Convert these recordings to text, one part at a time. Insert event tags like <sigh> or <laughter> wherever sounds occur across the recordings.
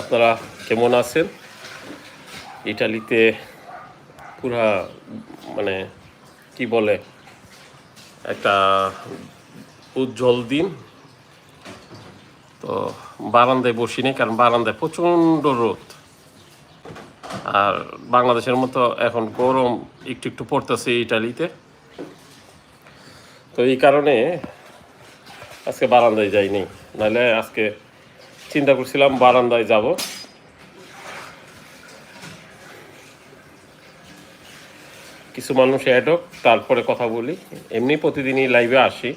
আপনারা কেমন আছেন? ইটালিতে পুরা মানে কি বলে, একটা উজ্জ্বল দিন। তো বারান্দায় বসি নেই, কারণ বারান্দায় প্রচণ্ড রোদ। আর বাংলাদেশের মতো এখন গরম একটু একটু পড়তেছে ইটালিতে। তো এই কারণে আজকে বারান্দায় যাইনি। নাহলে আজকে চিন্তা করছিলাম বারান্দায় যাব। কিছু মানুষ অ্যাড হোক, তারপরে কথা বলি। এমনি প্রতিদিনই লাইভে আসি।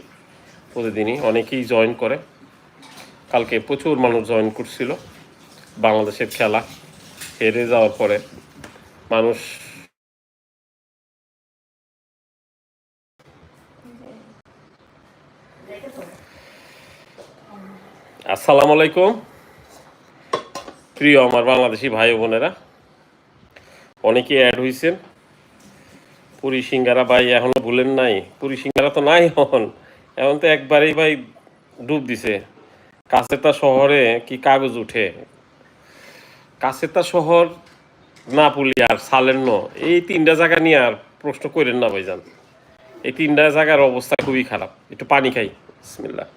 প্রতিদিনই অনেকেই জয়েন করে। কালকে প্রচুর মানুষ জয়েন করছিল। বাংলাদেশের খেলা হেরে যাওয়ার পরে মানুষ আসসালামু আলাইকুম। প্রিয় আমার বাংলাদেশি ভাই বোনেরা, অনেকে অ্যাড হয়েছেন পুরি সিঙ্গারা ভাই এখনও ভুলেন নাই। পুরি সিঙ্গারা তো নাই এখন। এখন তো একবারেই ভাই ডুব দিছে। কাছেতা শহরে কি কাগজ উঠে? কাছেতা শহর না পুলি আর সালেন্ন, এই তিনটা জায়গা নিয়ে আর প্রশ্ন করেন না ভাই ভাইজান। এই তিনটা জায়গার অবস্থা খুবই খারাপ। একটু পানি খাই। বিসমিল্লাহ।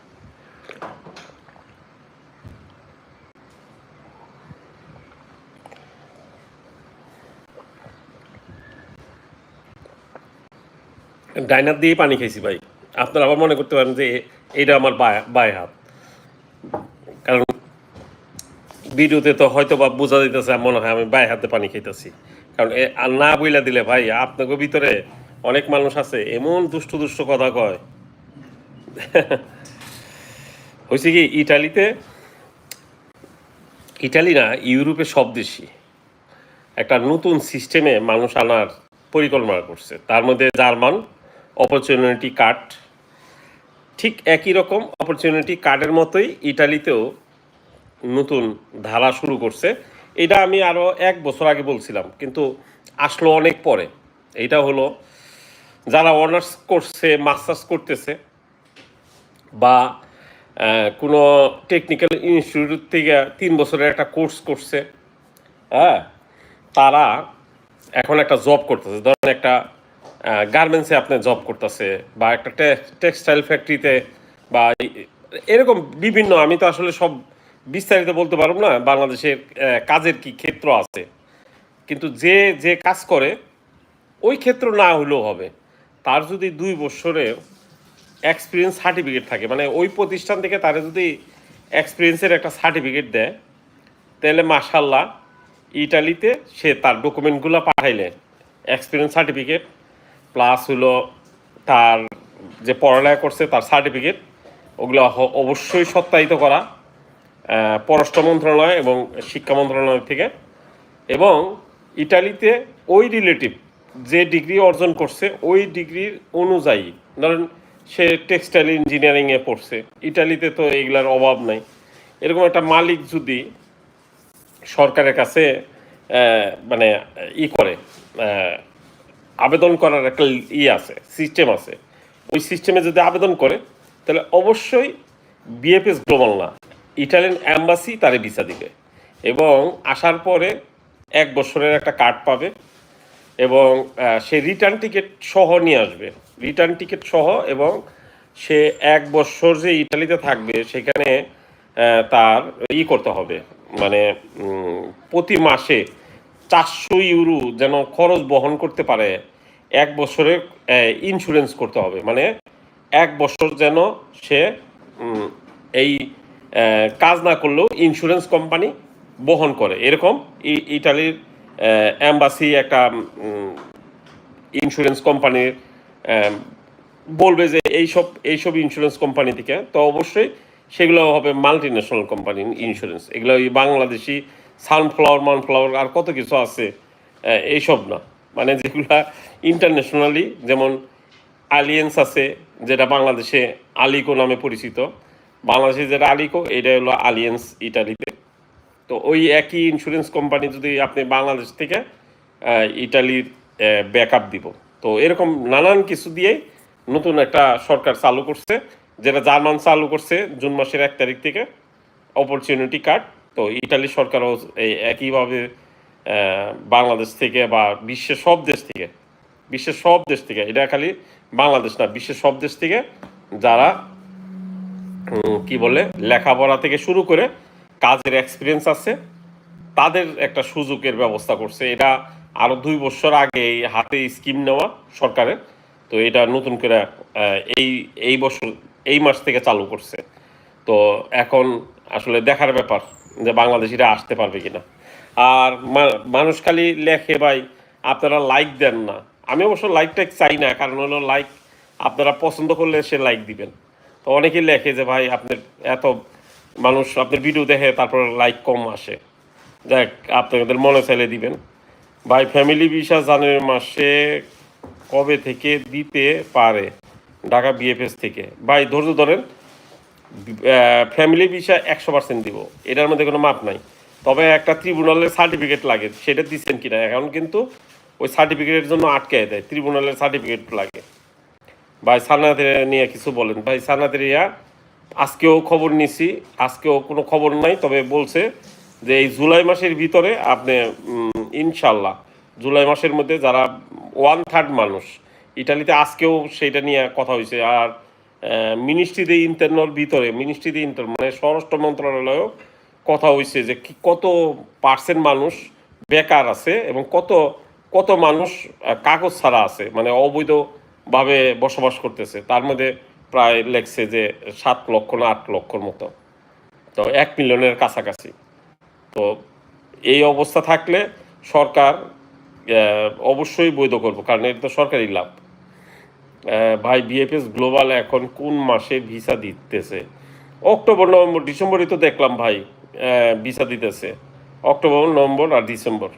ডাইনার দিয়ে পানি খাইছি ভাই। আপনারা আবার মনে করতে পারেন যে এটা আমার বায়- হাত। কারণ ভিডিওতে তো হয়তো বা বোঝা দিতেছে মনে হয় আমি বায় হাতে পানি খাইতেছি। কারণ আর না বইলা দিলে ভাই আপনাকে ভিতরে অনেক মানুষ আছে, এমন দুষ্ট দুষ্ট কথা কয়। <laughs> হয়েছে কি, ইটালিতে ইটালি না, ইউরোপে সব দেশই একটা নতুন সিস্টেমে মানুষ আনার পরিকল্পনা করছে। তার মধ্যে জার্মান অপরচুনিটি কার্ড ঠিক একই রকম অপরচুনিটি কার্ডের মতোই ইটালিতেও নতুন ধারা শুরু করছে। এটা আমি আরও এক বছর আগে বলছিলাম, কিন্তু আসলো অনেক পরে। এইটা হলো যারা অনার্স করছে মাস্টার্স করতেছে বা কোনো টেকনিক্যাল ইনস্টিটিউট থেকে তিন বছরের একটা কোর্স করছে হ্যাঁ তারা এখন একটা জব করতেছে। ধরেন একটা গার্মেন্টসে আপনি জব করতেছে বা একটা টেক্সটাইল ফ্যাক্টরিতে বা এরকম বিভিন্ন, আমি তো আসলে সব বিস্তারিত বলতে পারব না, বাংলাদেশের কাজের কি ক্ষেত্র আছে। কিন্তু যে যে কাজ করে, ওই ক্ষেত্র না হলেও হবে। তার যদি দুই বছরে এক্সপিরিয়েন্স সার্টিফিকেট থাকে মানে ওই প্রতিষ্ঠান থেকে তারা যদি এক্সপিরিয়েন্সের একটা সার্টিফিকেট দেয়, তাহলে মাশাল্লাহ ইটালিতে সে তার ডকুমেন্টগুলো পাঠাইলে এক্সপিরিয়েন্স সার্টিফিকেট প্লাস হলো তার যে পড়ালেখা করছে, তার সার্টিফিকেট ওগুলো অবশ্যই সত্যায়িত করা পররাষ্ট্র মন্ত্রণালয় এবং শিক্ষা মন্ত্রণালয় থেকে। এবং ইটালিতে ওই রিলেটিভ যে ডিগ্রি অর্জন করছে, ওই ডিগ্রির অনুযায়ী, ধরেন সে টেক্সটাইল ইঞ্জিনিয়ারিংয়ে পড়ছে, ইটালিতে তো এগুলার অভাব নাই। এরকম একটা মালিক যদি সরকারের কাছে মানে ই করে আবেদন করার একটা ই আছে সিস্টেম আছে। ওই সিস্টেমে যদি আবেদন করে, তাহলে অবশ্যই বিএফএস গ্লোবাল না ইটালিয়ান অ্যাম্বাসি তারে ভিসা দিবে। এবং আসার পরে এক বছরের একটা কার্ড পাবে এবং সে রিটার্ন টিকিট সহ নিয়ে আসবে। রিটার্ন টিকিট সহ এবং সে এক বছর যে ইটালিতে থাকবে, সেখানে তার ই করতে হবে। মানে প্রতি মাসে চারশো ইউরো যেন খরচ বহন করতে পারে, এক বছরের ইন্স্যুরেন্স করতে হবে। মানে এক বছর যেন সে এই কাজ না করলেও ইন্স্যুরেন্স কোম্পানি বহন করে। এরকম ইটালির অ্যাম্বাসি একটা ইন্স্যুরেন্স কোম্পানির বলবে যে এইসব এইসব ইন্স্যুরেন্স কোম্পানি থেকে, তো অবশ্যই সেগুলো হবে মাল্টি ন্যাশনাল কোম্পানি ইন্স্যুরেন্স এগুলো বাংলাদেশি সানফ্লাওয়ার, মানফ্লাওয়ার আর কত কিছু আছে এইসব না। মানে যেগুলা ইন্টারন্যাশনালি যেমন আলিয়েন্স আছে, যেটা বাংলাদেশে আলিকো নামে পরিচিত। বাংলাদেশে যেটা আলিকো এটা হলো আলিয়েন্স ইটালিতে তো ওই একই ইন্স্যুরেন্স কোম্পানি যদি আপনি বাংলাদেশ থেকে ইটালির ব্যাকআপ দিব। তো এরকম নানান কিছু দিয়ে নতুন একটা সরকার চালু করছে, যেটা জার্মান চালু করছে জুন মাসের এক তারিখ থেকে অপরচুনিটি কার্ড তো ইটালি সরকারও এই একইভাবে বাংলাদেশ থেকে বা বিশ্বের সব দেশ থেকে, বিশ্বের সব দেশ থেকে, এটা খালি বাংলাদেশ না, বিশ্বের সব দেশ থেকে যারা কি বলে, লেখাপড়া থেকে শুরু করে কাজের এক্সপিরিয়েন্স আছে, তাদের একটা সুযোগের ব্যবস্থা করছে। এটা আরও দুই বছর আগে এই হাতে স্কিম নেওয়া সরকারের, তো এটা নতুন করে এই এই বছর, এই মাস থেকে চালু করছে। তো এখন আসলে দেখার ব্যাপার। যে বাংলাদেশিরা আসতে পারবে কিনা। আর মানুষ খালি লেখে, ভাই, আপনারা লাইক দেন না। আমি অবশ্য লাইকটা চাই না, কারণ হলো লাইক আপনারা পছন্দ করলে সে লাইক দিবেন। তো অনেকেই লেখে যে, ভাই, আপনার এত মানুষ, আপনার ভিডিও দেখে তারপর লাইক কম আসে। যাক, আপনাদের মনে চাইলে দিবেন। ভাই ফ্যামিলি ভিসা জানুয়ারি মাসে কবে থেকে দিতে পারে? ঢাকা বিএফএস থেকে। ভাই, ধৈর্য ধরেন ফ্যামিলি ভিসা একশো পার্সেন্ট দিব। এটার মধ্যে কোনো মাপ নাই। তবে একটা ট্রিব্যুনালের সার্টিফিকেট লাগে, সেটা দিচ্ছেন কিনা? এখন কিন্তু ওই সার্টিফিকেটের জন্য আটকে দেয় ট্রিব্যুনালের সার্টিফিকেট লাগে। ভাই সানাদের নিয়ে কিছু বলেন। ভাই সানাদের আজকেও খবর নিছি, আজকেও কোনো খবর নাই, তবে বলছে যে এই জুলাই মাসের ভিতরে আপনি ইনশাল্লাহ জুলাই মাসের মধ্যে যারা ওয়ান থার্ড মানুষ, ইটালিতে আজকেও সেইটা নিয়ে কথা হয়েছে। আর মিনিস্ট্রি দি ইন্টারনাল ভিতরে মিনিস্ট্রি দি ইন্টার মানে স্বরাষ্ট্র মন্ত্রণালয়েও কথা হয়েছে যে কত পার্সেন্ট মানুষ বেকার আছে এবং কত কত মানুষ কাগজ ছাড়া আছে মানে অবৈধভাবে বসবাস করতেছে। তার মধ্যে প্রায় লেখছে যে সাত লক্ষ না আট লক্ষর মতো। তো এক মিলিয়নের কাছাকাছি। তো এই অবস্থা থাকলে সরকার অবশ্যই বৈধ করব, কারণ এটা তো সরকারি লাভ। ভাই বিএফএস গ্লোবাল এখন কোন মাসে ভিসা দিতেছে? অক্টোবর, নভেম্বর, ডিসেম্বরই তো দেখলাম ভাই ভিসা দিতেছে। অক্টোবর, নভেম্বর আর ডিসেম্বর।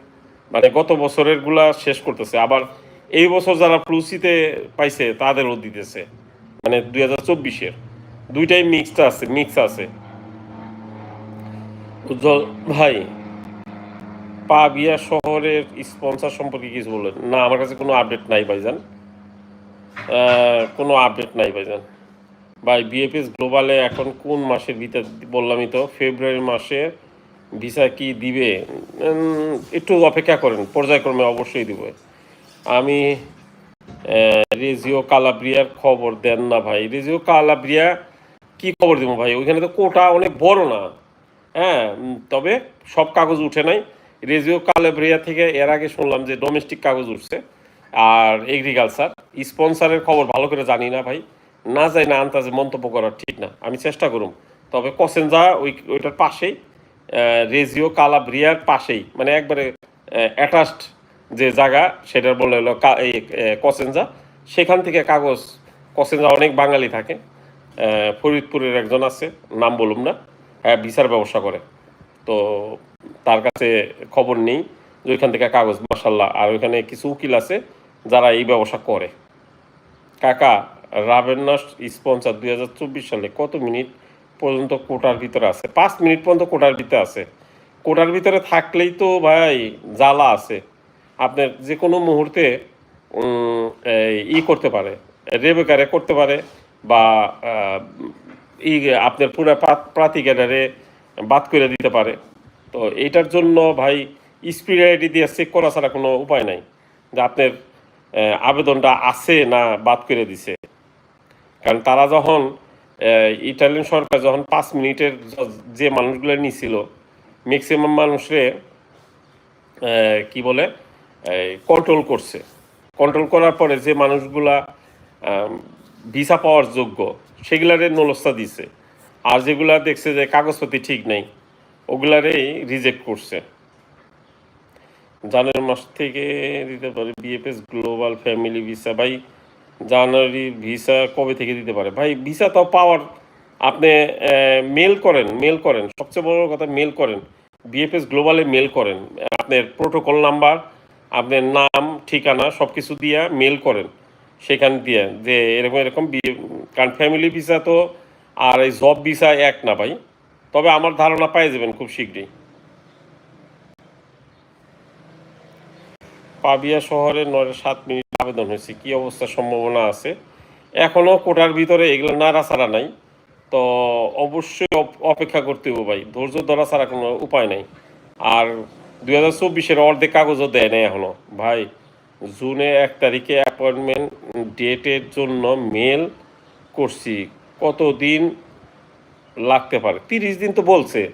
মানে গত বছরেরগুলা শেষ করতেছে। আবার এই বছর যারা প্লুসিতে পাইছে, তাদেরও দিতেছে। মানে দুই হাজার চব্বিশের। দুইটাই মিক্সড আছে মিক্স আছে। উজ্জ্বল ভাই, পাবিয়া শহরের স্পন্সর সম্পর্কে কিছু বললেন না, আমার কাছে কোনো আপডেট নাই ভাইজান। কোনো আপডেট নাই ভাইজান। ভাই বিএফএস গ্লোবালে এখন কোন মাসের ভিতর বললামই তো ফেব্রুয়ারি মাসে ভিসা কি দিবে? একটু অপেক্ষা করেন, পর্যায়ক্রমে অবশ্যই দিবে। আমি রেজিও কালাব্রিয়ার খবর দেন না ভাই। রেজিও কালাব্রিয়া কি খবর দিব ভাই? ওইখানে তো কোটা অনেক বড় না। হ্যাঁ তবে সব কাগজ উঠে নাই। রেজিও কালাব্রিয়া থেকে এর আগে শুনলাম যে ডোমেস্টিক কাগজ উঠছে, আর এগ্রিকালচার স্পন্সারের খবর ভালো করে জানি না ভাই। না যাই না আন্তাজে মন্তব্য করা ঠিক না। আমি চেষ্টা করুম। তবে কসেনজা ওই ওইটার পাশেই রেজিও কালাব্রিয়ার পাশেই মানে একবারে অ্যাটাচড যে জায়গা সেটার বলে হলো এই আহ, কসেনজা। সেখান থেকে কাগজ কসেনজা অনেক বাঙালি থাকে। ফরিদপুরের একজন আছে নাম বলুম না। হ্যাঁ বিচার ব্যবসা করে। তো তার কাছে খবর নেই যে ওইখান থেকে কাগজ মাসাল্লাহ আর ওইখানে কিছু উকিল আছে যারা এই ব্যবসা করে। কাকা রাবেন্নাস স্পন্সার দুই হাজার চব্বিশ সালে কত মিনিট পর্যন্ত কোটার ভিতরে আছে? পাঁচ মিনিট পর্যন্ত কোটার ভিতরে আছে। কোটার ভিতরে থাকলেই তো ভাই জ্বালা আছে। আপনার যে কোনো মুহূর্তে ই করতে পারে রেবেকারে করতে পারে বা ই আপনার পুরো প্রাতি ক্যাডারে বাদ করে দিতে পারে। তো এইটার জন্য ভাই আইডি দিয়ে চেক করা ছাড়া কোনো উপায় নাই। যে আপনার আবেদনটা আছে না বাদ করে দিছে। কারণ তারা যখন ইটালিয়ান সরকার যখন পাঁচ মিনিটের যে মানুষগুলো নিছিল ম্যাক্সিমাম মানুষরে কি বলে কন্ট্রোল করছে। কন্ট্রোল করার পরে যে মানুষগুলা ভিসা পাওয়ার যোগ্য, সেগুলারে নলস্তা দিছে। আর যেগুলা দেখছে যে কাগজপাতি ঠিক নেই, ওগুলারেই রিজেক্ট করছে। জানুয়ারি মাস থেকে দিতে পারে বিএফএস গ্লোবাল ফ্যামিলি ভিসা ভাই, জানুয়ারি ভিসা কবে থেকে দিতে পারে? ভাই ভিসা তো পাওয়ার আপনি মেল করেন মেল করেন। সবচেয়ে বড় কথা মেল করেন। বিএফএস গ্লোবালে মেল করেন। আপনার প্রোটোকল নাম্বার আপনার নাম, ঠিকানা সব কিছু দিয়া মেল করেন। সেখান দিয়ে, যে এরকম এরকম কারণ ফ্যামিলি ভিসা তো আর এই জব ভিসা এক না ভাই। তবে আমার ধারণা পাই যাবেন খুব শীঘ্রই। পাবিয়া শহরে নয়, সাত মিনিট আবেদন হয়েছে। কি অবস্থা সম্ভাবনা আছে? এখনও কোটার ভিতরে এগুলো নাড়াচাড়া নাই। তো অবশ্যই অপ- অপেক্ষা করতে হবে ভাই। ধৈর্য ধরা ছাড়া কোনো উপায় নাই। আর দুই হাজার চব্বিশের অর্ধেক কাগজও দেয় নাই এখনও ভাই, জুনে এক তারিখে অ্যাপয়েন্টমেন্ট ডেটের জন্য মেল করছি। কতদিন লাগতে পারে? তিরিশ দিন তো বলছে।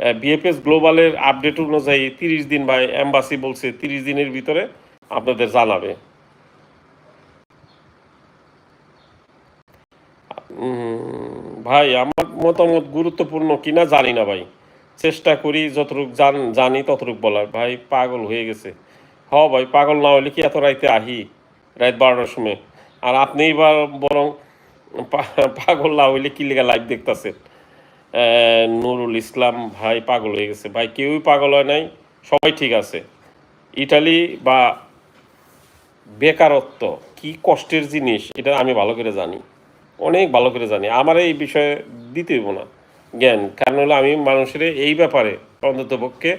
বিএফএস গ্লোবালের আপডেট অনুযায়ী তিরিশ দিন বা এম্বাসি বলছে তিরিশ দিনের ভিতরে আপনাদের জানাবে। ভাই, আমার মতামত গুরুত্বপূর্ণ কিনা জানি না ভাই। চেষ্টা করি যতটুক জান, জানি ততটুকু বলার। ভাই, পাগল হয়ে গেছে। হ ভাই, পাগল না হলে কি এত রাইতে আহি? রাত বারোটার সময়। আর আপনি এবার বরং পাগল না হইলে কি লেগে লাইভ দেখতেছেন? নুরুল ইসলাম ভাই পাগল হয়ে গেছে। ভাই, কেউই পাগল হয় নাই, সবাই ঠিক আছে। ইটালি বা বেকারত্ব কি কষ্টের জিনিস, এটা আমি ভালো করে জানি। অনেক ভালো করে জানি। আমার এই বিষয়ে দিতে না জ্ঞান। কারণ হলো আমি মানুষের এই ব্যাপারে অন্তত পক্ষে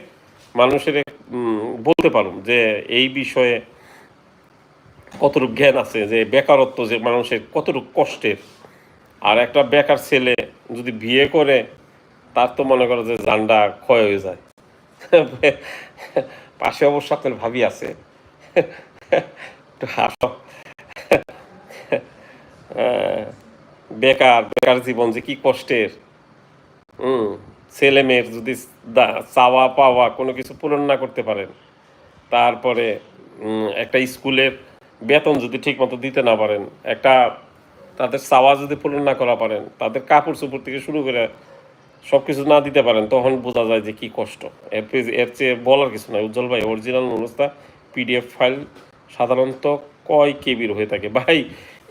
মানুষের বলতে পারুম যে এই বিষয়ে কতটুকু জ্ঞান আছে, যে বেকারত্ব যে মানুষের কতটুকু কষ্টের। আর একটা বেকার ছেলে যদি বিয়ে করে, তার তো মনে করো যে জান্ডা ক্ষয় হয়ে যায়। পাশে অবশ্য আপনার ভাবি আছে। বেকার বেকার জীবন যে কি কষ্টের। হুম, ছেলে মেয়ের যদি চাওয়া পাওয়া কোনো কিছু পূরণ না করতে পারেন, তারপরে একটা স্কুলের বেতন যদি ঠিক মতো দিতে না পারেন, একটা তাদের চাওয়া যদি পূরণ না করা পারেন, তাদের কাপড় চোপড় থেকে শুরু করে সব কিছু না দিতে পারেন, তখন বোঝা যায় যে কি কষ্ট। এর এর চেয়ে বলার কিছু নয় উজ্জ্বল ভাই অরিজিনাল অবস্থা পিডিএফ ফাইল সাধারণত কয় কেবির হয়ে থাকে? ভাই,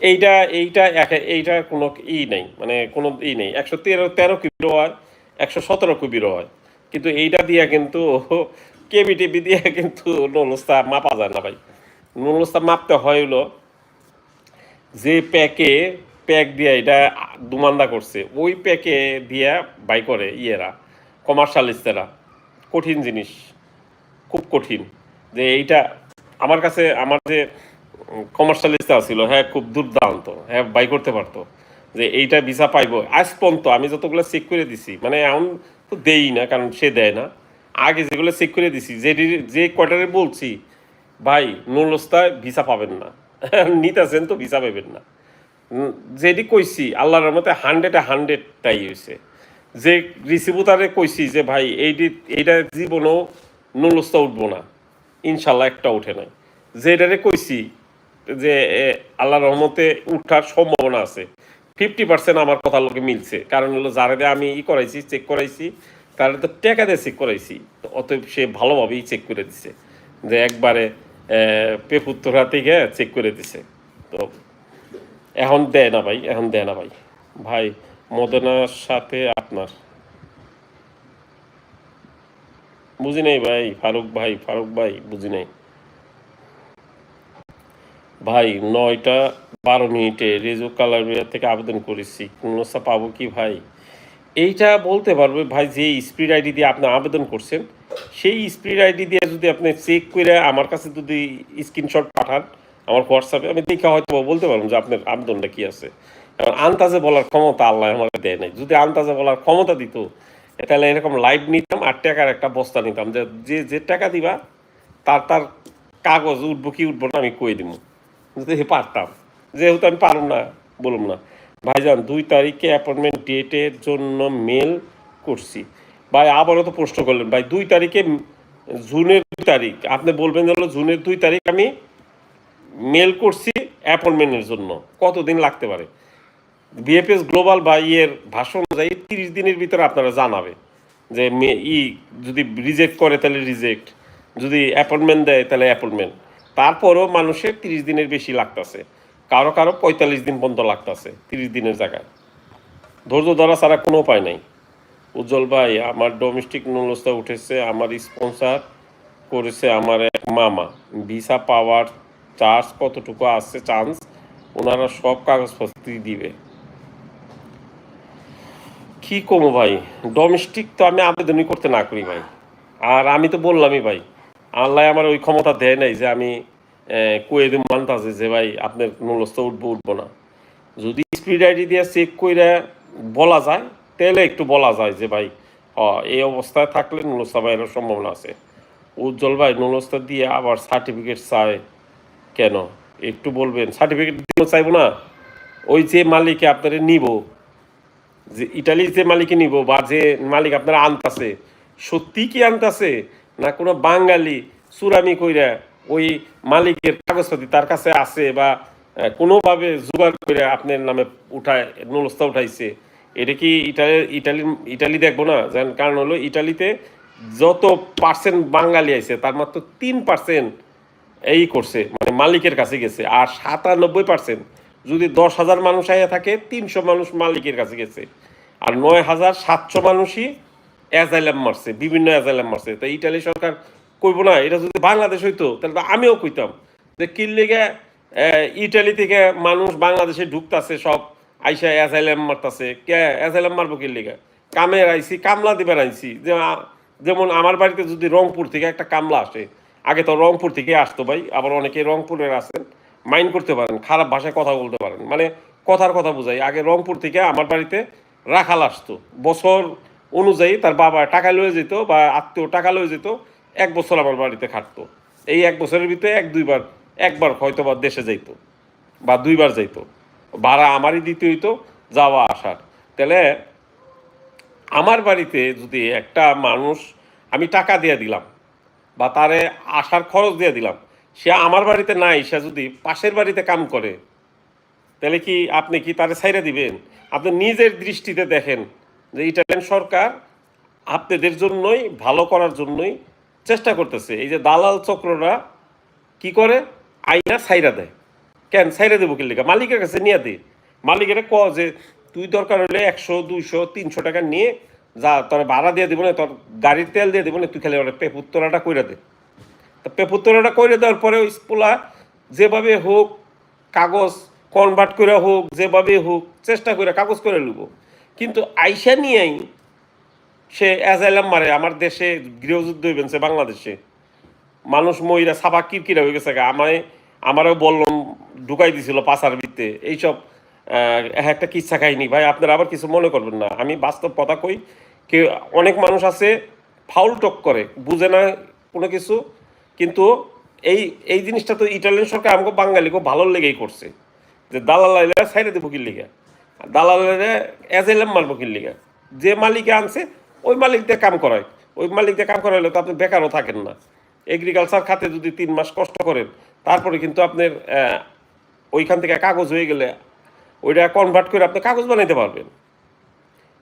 এইটা এইটা এইটা কোনো ই নেই। মানে কোনো ই নেই। একশো তেরো তেরো কেবিরও হয়, একশো সতেরো কেবিরও হয়। কিন্তু এইটা দিয়ে কিন্তু কেবি টেবি দিয়ে কিন্তু নলস্তা মাপা যায় না ভাই। নলস্তা মাপতে হয় হলো যে প্যাকে প্যাক দিয়ে এটা দুমান্দা করছে, ওই প্যাকে দিয়া বাই করে ইয়েরা কমার্শিয়ালিস্টেরা কঠিন জিনিস, খুব কঠিন। যে এইটা আমার কাছে, আমার যে কমার্শিয়ালিস্ট ছিল হ্যাঁ খুব দুর্দান্ত হ্যাঁ বাই করতে পারতো। যে এইটা ভিসা পাইবো, আজ পর্যন্ত আমি যতগুলো চেক করে দিছি মানে এখন তো দেই না, কারণ সে দেয় না। আগে যেগুলো চেক করে দিছি, যে যে কোয়ার্টারে বলছি, ভাই নুলস্তায় ভিসা পাবেন না। <laughs> নিতেছেন তো ভিসা পাবেন না। যেটি কইছি আল্লাহর রহমতে হান্ড্রেডে হান্ড্রেড তাই হয়েছে যে রিসিভুতারে কইছি যে ভাই এইটি এইটা জীবনেও নুলস্তা উঠবো না। ইনশাল্লাহ একটা উঠে নাই। যেটারে কইছি যে এ, আল্লাহর রহমতে উঠার সম্ভাবনা আছে। ফিফটি পার্সেন্ট আমার কথার লোকে মিলছে। কারণ হলো যারা আমি ই করাইছি চেক করাইছি তারা তো টাকা দিয়ে চেক করাইছি। অতএব সে ভালোভাবেই চেক করে দিছে। যে একবারে পেপুত্তরা থেকে চেক করে দিছে। তো এখন দেয় না ভাই, এখন দেয় না ভাই। ভাই, মদনার সাথে আপনার। বুঝি নাই ভাই, ফারুক ভাই ফারুক ভাই, বুঝি নাই। ভাই, নয়টা বারো মিনিটে রেজু কালারিয়া থেকে আবেদন করেছি, কোনোসা পাবো কি ভাই? এইটা বলতে পারবে, ভাই, যে স্পিড আইডি দিয়ে আপনি আবেদন করছেন সেই স্পিড আইডি দিয়ে যদি আপনি চেক করে আমার কাছে যদি স্ক্রিনশট পাঠান, আমার হোয়াটসঅ্যাপে আমি দেখে হয়তো বলতে পারব যে আপনার আবেদনটা কি আছে। এবার আন্তাজে বলার ক্ষমতা আল্লাহ আমাকে দেয় নাই। যদি আন্তাজে বলার ক্ষমতা দিত তাহলে এরকম লাইভ নিতাম আর টাকার একটা বস্তা নিতাম যে যে যে টাকা দিবা, তার তার কাগজ উঠবো কি উঠবো না আমি কই দিব। যদি পারতাম। যেহেতু আমি পারুম না, বলুম না। ভাইজান, দুই তারিখে অ্যাপয়েন্টমেন্ট ডেটের জন্য মেল করছি। ভাই, আবারও তো প্রশ্ন করলেন। ভাই, দুই তারিখে জুনের দুই তারিখ। আপনি বলবেন হলো জুনের দুই তারিখ আমি মেল করছি অ্যাপয়েন্টমেন্টের জন্য। কতদিন লাগতে পারে? বিএফএস গ্লোবাল বা ইয়ের ভাষণ অনুযায়ী তিরিশ দিনের ভিতরে আপনারা জানাবে যে ই যদি রিজেক্ট করে তাহলে রিজেক্ট, যদি অ্যাপয়েন্টমেন্ট দেয় তাহলে অ্যাপয়েন্টমেন্ট। তারপরও মানুষের তিরিশ দিনের বেশি লাগতেছে। কারও কারও পঁয়তাল্লিশ দিন পর্যন্ত লাগতেছে তিরিশ দিনের জায়গায়। ধৈর্য ধরা ছাড়া কোনো উপায় নাই। উজ্জ্বল ভাই, আমার ডোমেস্টিক নুলস্তা উঠেছে, আমার স্পন্সার করেছে আমার এক মামা। ভিসা পাওয়ার চার্জ কতটুকু আসছে চান্স ওনারা সব কাগজপত্র দিবে। কি কমো ভাই? ডোমেস্টিক তো আমি আবেদনই করতে না করি ভাই। আর আমি তো বললামই ভাই, আল্লাহ আমার ওই ক্ষমতা দেয় নাই যে আমি কয়ে দিন মানতাছে যে ভাই, আপনার নুলস্ত উঠবো উঠবো না। যদি স্পিড আইডি দিয়ে চেক কইরা বলা যায় তাহলে একটু বলা যায় যে ভাই এই অবস্থায় থাকলে নুলস্তা ভাইয়েরও সম্ভাবনা আছে। উজ্জ্বল ভাই নুলস্তা দিয়ে আবার সার্টিফিকেট চায় কেন? একটু বলবেন সার্টিফিকেট দিতে চাইব না? ওই যে মালিকে আপনারা নিব, যে ইটালির যে মালিকে নিব বা যে মালিক আপনারা আনতাছে, সত্যি কি আনতাছে? না কোনো বাঙালি চুরামি কইরা ওই মালিকের কাগজপাতি তার কাছে আছে বা কোনোভাবে জোগাড় করে আপনার নামে উঠায় নুলস্তা উঠাইছে? এটা কি ইটালি ইটালি ইটালি দেখব না? কারণ হলো ইটালিতে যত পার্সেন্ট বাঙালি আছে, তার মাত্র তিন পার্সেন্ট এই করছে মানে মালিকের কাছে গেছে। আর সাতানব্বই পার্সেন্ট যদি দশ হাজার মানুষ আইয়া থাকে, তিনশো মানুষ মালিকের কাছে গেছে। আর নয় হাজার সাতশো মানুষই অ্যাজাইলাম মারছে, বিভিন্ন অ্যাজাইলাম মারছে। তো ইটালি সরকার কইব না, এটা যদি বাংলাদেশ হইতো, তাহলে তো আমিও কইতাম যে কি লেগে ইটালি থেকে মানুষ বাংলাদেশে ঢুকতাছে সব আইসা অ্যাজাইলাম মারতাছে। কে? অ্যাজাইলাম মারবো কি লেগে? কামের আইসি কামলা দিবার আইসি যে যেমন আমার বাড়িতে যদি রংপুর থেকে একটা কামলা আসে, আগে তো রংপুর থেকে আসতো ভাই, আবার অনেকে রংপুরের আছেন, মাইন্ড করতে পারেন, খারাপ ভাষায় কথা বলতে পারেন। মানে কথার কথা বোঝাই, আগে রংপুর থেকে আমার বাড়িতে রাখাল আসতো। বছর অনুযায়ী তার বাবা টাকা লয়ে যেত বা আত্মীয় টাকা লয়ে যেত, এক বছর আমার বাড়িতে খাটতো। এই এক বছরের ভিতরে এক, দুইবার, একবার হয়তো বা দেশে যাইতো বা দুইবার যাইতো। ভাড়া আমারই দিতে হইতো, যাওয়া আসার। তাহলে আমার বাড়িতে যদি একটা মানুষ আমি টাকা দিয়ে দিলাম বা তারে আসার খরচ দিয়ে দিলাম, সে আমার বাড়িতে নাই, সে যদি পাশের বাড়িতে কাম করে, তাহলে কি আপনি কি তারে ছাইরা দিবেন? আপনি নিজের দৃষ্টিতে দেখেন যে ইটালিয়ান সরকার আপনাদের জন্যই, ভালো করার জন্যই চেষ্টা করতেছে। এই যে দালাল চক্ররা কি করে? আইনা ছাইরা দেয়। কেন? ছাইরা দেবো কি লেখা মালিকের কাছে নিয়ে দে। মালিকের ক যে, তুই দরকার হলে একশো, দুইশো, তিনশো টাকা নিয়ে যা, তোর ভাড়া দিয়ে দিব না, তোর গাড়ির তেল দিয়ে দিব না, তুই খালি ওরা পেপুত্তরাটা কইরা দে। তা পেপুত্তরাটা করে দেওয়ার পরে ওই পোলা যেভাবে হোক, কাগজ কনভার্ট করে হোক, যেভাবে হোক, চেষ্টা করে কাগজ করে লুব। কিন্তু আইসা নিয়েই সে অ্যাজাইলাম মারে, আমার দেশে গৃহযুদ্ধ সে বাংলাদেশে। মানুষ মহিলা সাবা কিরকিরা হয়ে গেছে। আমায়, আমারও বললাম ঢুকাই দিছিল পাশার ভিত্তে এইসব একটা কিচ্ছা কাহিনী। ভাই, আপনারা আবার কিছু মনে করবেন না। আমি বাস্তব কথা কই কে অনেক মানুষ আছে, ফাউল টক করে, বুঝে না কোনো কিছু, কিন্তু এই এই জিনিসটা তো ইটালিয়ান সরকার আমাকে বাঙালিকে ভালো লেগেই করছে। যে দালালাইরা সাইডে দেবো কি লিগা? দালালাইরা এজেলাম মারবো কি লিগা? যে মালিকে আনছে, ওই মালিক দিয়ে কাম করায়। ওই মালিক দিয়ে কাম করাইলে তো আপনি বেকারও থাকেন না। এগ্রিকালচার খাতে যদি তিন মাস কষ্ট করেন, তারপরে কিন্তু আপনার ওইখান থেকে কাগজ হয়ে গেলে ওইটা কনভার্ট করে আপনি কাগজ বানাইতে পারবেন।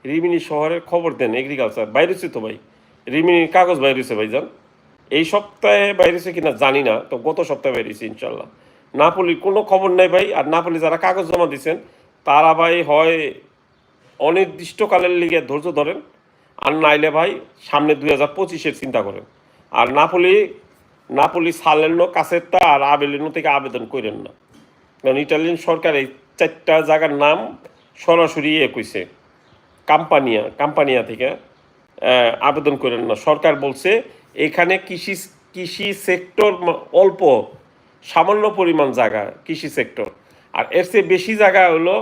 রিমিনি শহরের খবর দেন এগ্রিকালচার বাইরেছে তো ভাই। রিমিনির কাগজ বাইরেছে ভাই যান এই সপ্তাহে বাইরেছে কিনা জানি না, তো গত সপ্তাহে বাইরেছে ইনশাল্লাহ নাপলির কোনো খবর নাই ভাই, আর নাপলি যারা কাগজ জমা দিয়েছেন তারা ভাই হয় অনির্দিষ্টকালের লিগে ধৈর্য ধরেন। আর নাইলে ভাই সামনে দুই হাজার পঁচিশের চিন্তা করেন। আর নাপলি নাপলি সালেনো কাছেরটা আর আবেলিনো থেকে আবেদন করেন না। কারণ ইটালিয়ান সরকার এই চারটা জায়গার নাম সরাসরি ইয়ে কইছে। কাম্পানিয়া কাম্পানিয়া থেকে আবেদন করেন না। সরকার বলছে, এখানে কৃষি কৃষি সেক্টর অল্প, সামান্য পরিমাণ জায়গা, কৃষি সেক্টর। আর এর চেয়ে বেশি জায়গা হলো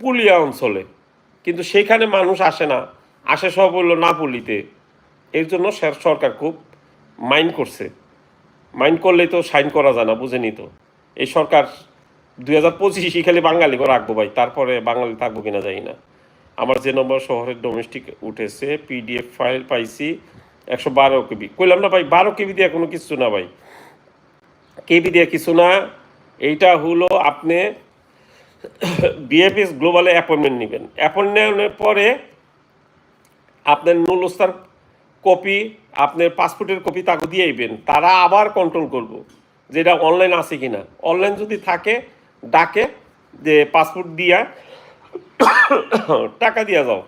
পুলিয়া অঞ্চলে। কিন্তু সেইখানে মানুষ আসে না। আসে সব হলো না পুলিতে এর জন্য সরকার খুব মাইন্ড করছে। মাইন্ড করলেই তো সাইন করা যায় না বুঝেনি তো। এই সরকার দুই হাজার পঁচিশই খালি বাঙালিকে রাখব ভাই, তারপরে বাঙালি থাকব কিনা জানি না। আমার যে নম্বর শহরের ডোমেস্টিক উঠেছে পিডিএফ ফাইল পাইছি, একশো বারো কেবি। কইলাম না ভাই, বারো কেবি দিয়ে কোনো কিছু না ভাই। কেবি দিয়ে কিছু না, এইটা হলো আপনি বিএফএস গ্লোবালে অ্যাপয়েন্টমেন্ট নেবেন। অ্যাপয়েন্টমেন্টের পরে আপনার নুলস্তার কপি, আপনার পাসপোর্টের কপি তাকে দিয়ে আইবেন, তারা আবার কন্ট্রোল করব যেটা অনলাইন আছে কিনা। অনলাইন যদি থাকে ডাকে যে পাসপোর্ট দিয়া, টাকা দিয়া যাও।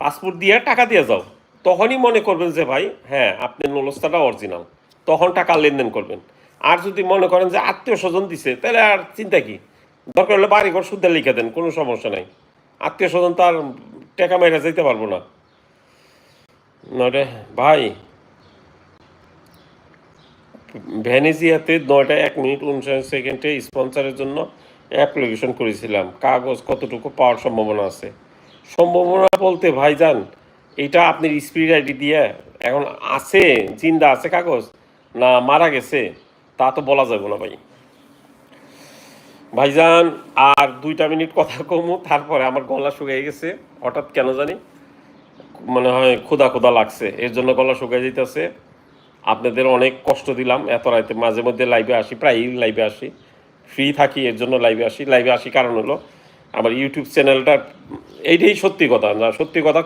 পাসপোর্ট দিয়ে টাকা দিয়ে যাও। তখনই মনে করবেন যে ভাই হ্যাঁ আপনার নলস্তাটা অরিজিনাল তখন টাকা লেনদেন করবেন। আর যদি মনে করেন যে আত্মীয় স্বজন দিছে, তাহলে আর চিন্তা কি? দরকার হলে বাড়ি ঘর শুদ্ধে লিখে দেন, কোনো সমস্যা নাই। আত্মীয় স্বজন তো আর টাকা মাইরা যেতে পারব না। ভাই ভ্যানেজিয়াতে নয়টা এক মিনিট উনষাট সেকেন্ডে স্পন্সরের জন্য অ্যাপ্লিকেশন করেছিলাম। কাগজ কতটুকু পাওয়ার সম্ভাবনা আছে? সম্ভাবনা বলতে, ভাইজান, এটা আপনি স্পিড আইডি দিয়ে এখন আছে, জিন্দা আছে কাগজ? না, মারা গেছে। তা তো বলা যাবে না ভাই। ভাইজান, আর দুইটা মিনিট কথা কমু, তারপরে আমার গলা শুকিয়ে গেছে। হঠাৎ কেন জানি, মনে হয় ক্ষুদা ক্ষুদা লাগছে, এর জন্য গলা শুকিয়ে যেতেছে আপনাদের অনেক কষ্ট দিলাম, এত রাতে মাঝে মধ্যে লাইভে আসি প্রায়ই লাইভে আসি। ফ্রি থাকি, এর জন্য লাইভে আসি। লাইভে আসি কারণ হলো, আমার ইউটিউব চ্যানেলটা এইটাই সত্যি কথা, না, সত্যি কথা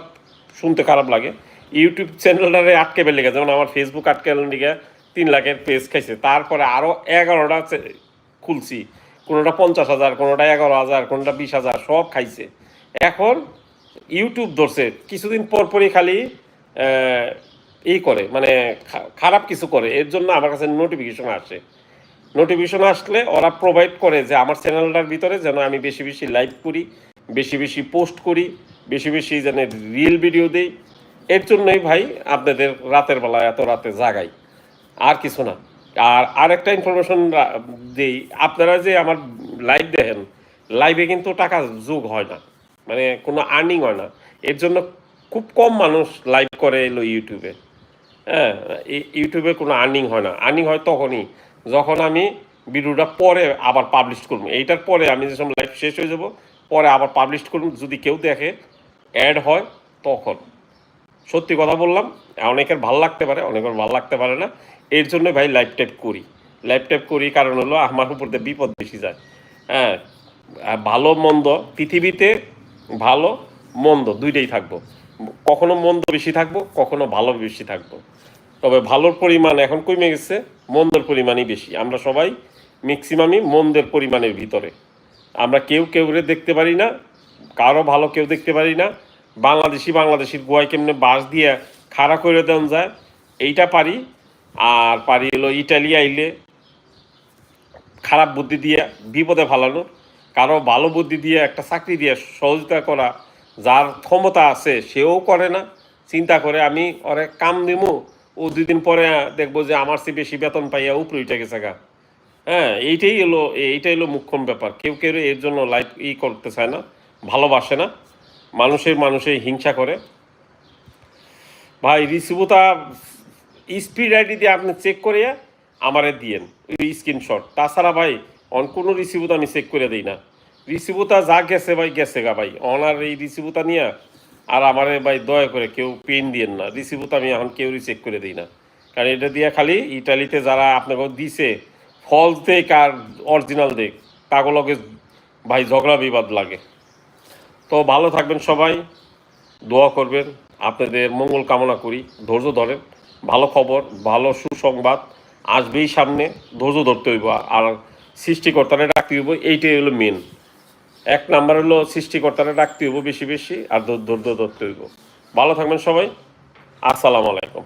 শুনতে খারাপ লাগে। ইউটিউব চ্যানেলটারে আটকে ফেলে গেছে যেমন আমার ফেসবুক আটকে দিকে তিন লাখের পেজ খাইছে। তারপরে আরও এগারোটা খুলছি। কোনোটা পঞ্চাশ হাজার, কোনোটা এগারো হাজার, কোনোটা বিশ হাজার, সব খাইছে। এখন ইউটিউব ধরছে। কিছুদিন পর পরই খালি ই করে মানে খারাপ কিছু করে, এর জন্য আমার কাছে নোটিফিকেশন আসে। নোটিফিকেশন আসলে ওরা প্রোভাইড করে যে আমার চ্যানেলটার ভিতরে যেন আমি বেশি বেশি লাইভ করি, বেশি বেশি পোস্ট করি, বেশি বেশি যেন রিল ভিডিও দেই। এর জন্যই ভাই আপনাদের রাতের বেলা এত রাতে জাগাই। আর কিছু না। আর আরেকটা ইনফরমেশন দিই, আপনারা যে আমার লাইভ দেখেন লাইভে কিন্তু টাকা যোগ হয় না। মানে কোনো আর্নিং হয় না। এর জন্য খুব কম মানুষ লাইভ করে এলো ইউটিউবে হ্যাঁ ইউটিউবে কোনো আর্নিং হয় না। আর্নিং হয় তখনই যখন আমি ভিডিওটা পরে আবার পাবলিশ করব। এইটার পরে আমি যখন লাইভ শেষ হয়ে যাব, পরে আবার পাবলিশ করব। যদি কেউ দেখে অ্যাড হয়, তখন। সত্যি কথা বললাম, অনেকের ভালো লাগতে পারে, অনেকের ভালো লাগতে পারে না। এর জন্য ভাই লাইভ টাইপ করি। লাইভ টাইপ করি কারণ হলো আমার উপর দিয়ে বিপদ বেশি যায়। হ্যাঁ ভালো, মন্দ, পৃথিবীতে ভালো, মন্দ দুইটাই থাকব। কখনো মন্দ বেশি থাকব, কখনো ভালো বেশি থাকব। তবে ভালোর পরিমাণ এখন কমে গেছে, মন্দের পরিমাণই বেশি। আমরা সবাই ম্যাক্সিমামই মন্দের পরিমাণের ভিতরে। আমরা কেউ কেউ দেখতে পারি না, কারও ভালো কেউ দেখতে পারি না। বাংলাদেশি বাংলাদেশির গোয়ায় কেমনে বাস দিয়ে খাড়া করে দেন যায়, এইটা পারি। আর পারি হলো ইটালি আইলে খারাপ বুদ্ধি দিয়ে বিপদে ফালানো, কারও ভালো বুদ্ধি দিয়ে একটা চাকরি দিয়ে সহযোগিতা করা, যার ক্ষমতা আছে সেও করে না। চিন্তা করে আমি অনেক কাম দিমু ও দুই দিন পরে দেখব যে আমার চেয়ে বেশি বেতন পাইয়া উপরে উঠে গেছে গা। হ্যাঁ এইটাই হলো এইটাই হলো মুখ্যম ব্যাপার। কেউ কেউ এর জন্য লাইফ ই করতে চায় না, ভালোবাসে না। মানুষের মানুষে হিংসা করে। ভাই রিসিভতা স্পিড আইডি দিয়ে আপনি চেক করে আমারে দিয়েন স্ক্রিনশট তাছাড়া ভাই অন কোনো রিসিভতা আমি চেক করে দিই না। রিসিভতা যা গেছে ভাই, গেছে গা ভাই। অনার এই রিসিভতা নিয়ে আর আমারে ভাই দয়া করে কেউ পেন দিয়েন না। রিসিভতা আমি এখন কেউ চেক করে দিই না। কারণ এটা দিয়ে খালি ইটালিতে যারা আপনাকে দিছে ফলস দেখ আর অরিজিনাল দেখ তাগুলোকে ভাই ঝগড়া বিবাদ লাগে। তো ভালো থাকবেন সবাই, দোয়া করবেন, আপনাদের মঙ্গল কামনা করি, ধৈর্য ধরেন, ভালো খবর, ভালো সুসংবাদ, আসবেই সামনে, ধৈর্য ধরতে হইব, আর সৃষ্টিকর্তারা ডাকতে হইব, এইটাই হলো মেন এক নাম্বার হলো সৃষ্টিকর্তারা ডাকতে হইব বেশি বেশি, আর ধৈর্য ধরতে হইব। ভালো থাকবেন সবাই। আসসালামু আলাইকুম।